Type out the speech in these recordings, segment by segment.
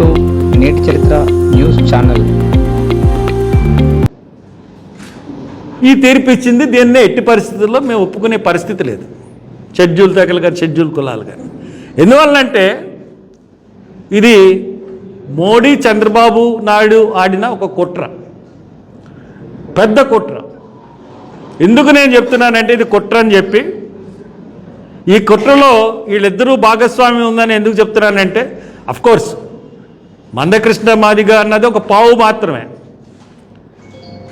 To నేటి చరిత్ర news channel. ఈ తీర్పు ఇచ్చింది దీన్నే ఎట్టి పరిస్థితుల్లో మేము ఒప్పుకునే పరిస్థితి లేదు. షెడ్యూల్ తగలు కానీ షెడ్యూల్ కులాలు కానీ ఎందువల్లంటే ఇది మోడీ చంద్రబాబు నాయుడు ఆడిన ఒక కుట్ర. పెద్ద కుట్ర. ఎందుకు నేను చెప్తున్నానంటే ఇది కుట్ర అని చెప్పి ఈ కుట్రలో వీళ్ళిద్దరూ భాగస్వామి ఉందని ఎందుకు చెప్తున్నానంటే అఫ్కోర్స్ మందకృష్ణ మాదిగ అన్నది ఒక పావు మాత్రమే.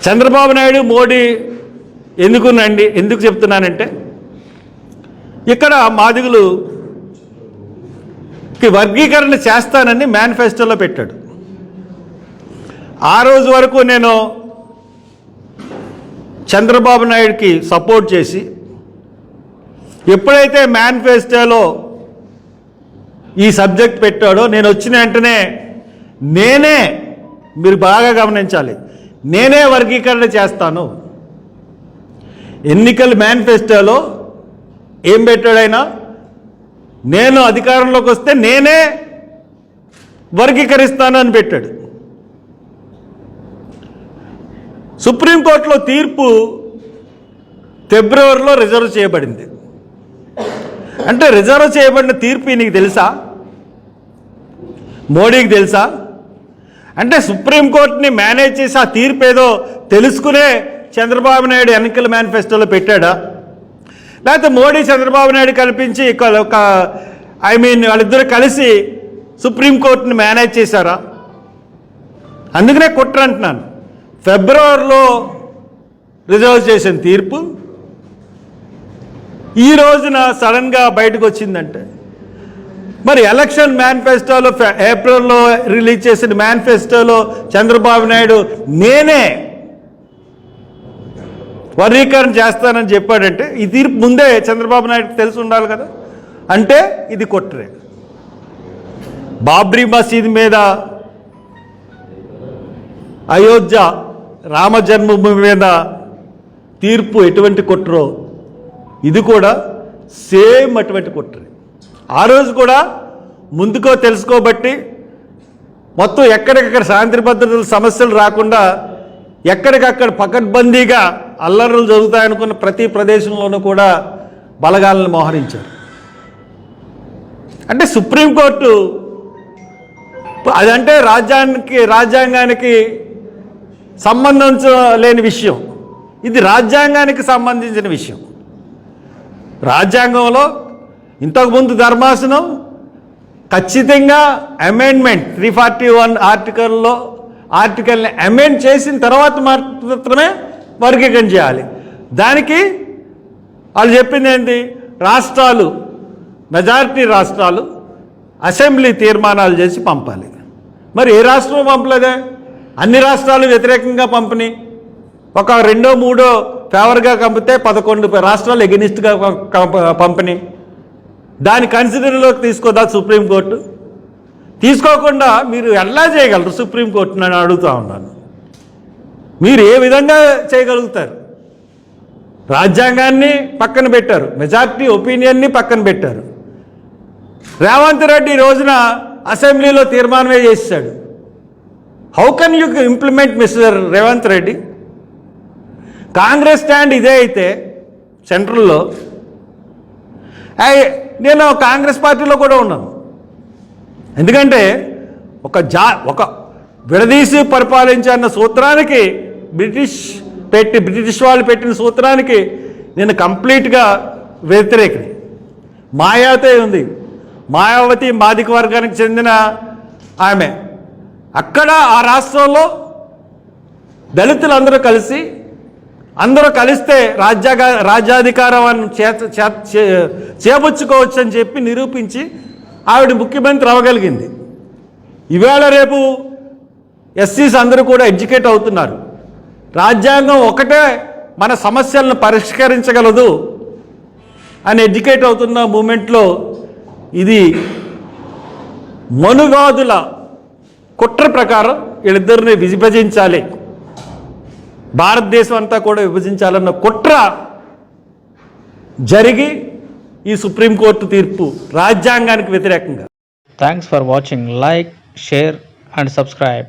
చంద్రబాబు నాయుడు మోడీ ఎందుకునండి? ఎందుకు చెప్తున్నానంటే ఇక్కడ మాదిగులు వర్గీకరణ చేస్తానని మేనిఫెస్టోలో పెట్టాడు. ఆ రోజు వరకు నేను చంద్రబాబు నాయుడికి సపోర్ట్ చేసి ఎప్పుడైతే మేనిఫెస్టోలో ఈ సబ్జెక్ట్ పెట్టాడో నేను వచ్చిన వెంటనే నేనే మీరు బాగా గమనించాలి. నేనే వర్గీకరణ చేస్తాను. ఎన్నికల మేనిఫెస్టోలో ఏం పెట్టాడైనా? నేను అధికారంలోకి వస్తే నేనే వర్గీకరిస్తాను అని పెట్టాడు. సుప్రీంకోర్టులో తీర్పు ఫిబ్రవరిలో రిజర్వ్ చేయబడింది. అంటే రిజర్వ్ చేయబడిన తీర్పు నీకు తెలుసా? మోడీకి తెలుసా? అంటే సుప్రీంకోర్టుని మేనేజ్ చేసి ఆ తీర్పు ఏదో తెలుసుకునే చంద్రబాబు నాయుడు ఎన్నికల మేనిఫెస్టోలో పెట్టాడా? లేకపోతే మోడీ చంద్రబాబు నాయుడు కల్పించి ఒక- ఒక ఐ మీన్ వాళ్ళిద్దరు కలిసి సుప్రీంకోర్టుని మేనేజ్ చేశారా? అందుకనే కుట్ర అంటున్నాను. ఫిబ్రవరిలో రిజర్వ్ చేసిన తీర్పు ఈ రోజున సడన్గా బయటకు వచ్చిందంటే మరి ఎలక్షన్ మేనిఫెస్టోలో ఏప్రిల్లో రిలీజ్ చేసిన మేనిఫెస్టోలో చంద్రబాబు నాయుడు నేనే వర్గీకరణ చేస్తానని చెప్పాడంటే ఈ తీర్పు ముందే చంద్రబాబు నాయుడుకి తెలిసి ఉండాలి కదా. అంటే ఇది కుట్రే. బాబ్రీ మసీద్ మీద అయోధ్య రామ జన్మభూమి మీద తీర్పు ఎటువంటి కుట్రో ఇది కూడా సేమ్ అటువంటి కుట్రే. ఆ రోజు కూడా ముందుకో తెలుసుకోబట్టి మొత్తం ఎక్కడికక్కడ శాంతి భద్రతల సమస్యలు రాకుండా ఎక్కడికక్కడ పకడ్బందీగా అల్లర్లు జరుగుతాయనుకున్న ప్రతి ప్రదేశంలోనూ కూడా బలగాలను మోహరించారు. అంటే సుప్రీంకోర్టు అదంటే రాజ్యానికి రాజ్యాంగానికి సంబంధించలేని విషయం. ఇది రాజ్యాంగానికి సంబంధించిన విషయం. రాజ్యాంగంలో ఇంతకుముందు ధర్మాసనం ఖచ్చితంగా అమెండ్మెంట్ త్రీ ఫార్టీ వన్ ఆర్టికల్లో ఆర్టికల్ని అమెండ్ చేసిన తర్వాత మాత్రమే వర్గీకరణ చేయాలి. దానికి వాళ్ళు చెప్పింది ఏంటి? రాష్ట్రాలు మెజారిటీ రాష్ట్రాలు అసెంబ్లీ తీర్మానాలు చేసి పంపాలి. మరి ఏ రాష్ట్రం పంపలేదే? అన్ని రాష్ట్రాలు వ్యతిరేకంగా పంపిణీ. ఒక రెండో మూడో ఫేవర్గా పంపితే పదకొండు రాష్ట్రాలు ఎగనిస్ట్గా పంపిణీ. దాని కన్సిడర్లోకి తీసుకోదా సుప్రీంకోర్టు తీసుకోకుండా మీరు ఎలా చేయగలరు సుప్రీంకోర్టు నేను అడుగుతూ ఉన్నాను. మీరు ఏ విధంగా చేయగలుగుతారు? రాజ్యాంగాన్ని పక్కన పెట్టారు మెజార్టీ ఒపీనియన్ని పక్కన పెట్టారు. రేవంత్ రెడ్డి రోజున అసెంబ్లీలో తీర్మానమే చేశాడు. How can you implement mister Revanth Reddy? Congress stand ఇదే అయితే సెంట్రల్లో నేను కాంగ్రెస్ పార్టీలో కూడా ఉన్నాను. ఎందుకంటే ఒక జా ఒక విడదీసి పరిపాలించన్న సూత్రానికి బ్రిటిష్ పెట్టి బ్రిటిష్ వాళ్ళు పెట్టిన సూత్రానికి నేను కంప్లీట్గా వ్యతిరేకని. మాయావతి ఉంది. మాయావతి మాదిక వర్గానికి చెందిన ఆమె. అక్కడ ఆ రాష్ట్రంలో దళితులందరూ కలిసి అందరూ కలిస్తే రాజ్యాగ రాజ్యాధికారం చేత చే- చే- చేపుచ్చుకోవచ్చు అని చెప్పి నిరూపించి ఆవిడ ముఖ్యమంత్రి అవ్వగలిగింది. ఈవేళ రేపు ఎస్సీస్ అందరూ కూడా ఎడ్యుకేట్ అవుతున్నారు. రాజ్యాంగం ఒకటే మన సమస్యలను పరిష్కరించగలదు అని ఎడ్యుకేట్ అవుతున్న మూమెంట్లో ఇది మనుగాదుల కుట్ర ప్రకారం వీళ్ళిద్దరిని విభజించాలి. భారతదేశం అంతా కూడా విభజించాలన్న కుట్ర జరిగి ఈ సుప్రీంకోర్టు తీర్పు రాజ్యాంగానికి వ్యతిరేకంగా. Thanks for watching like share and subscribe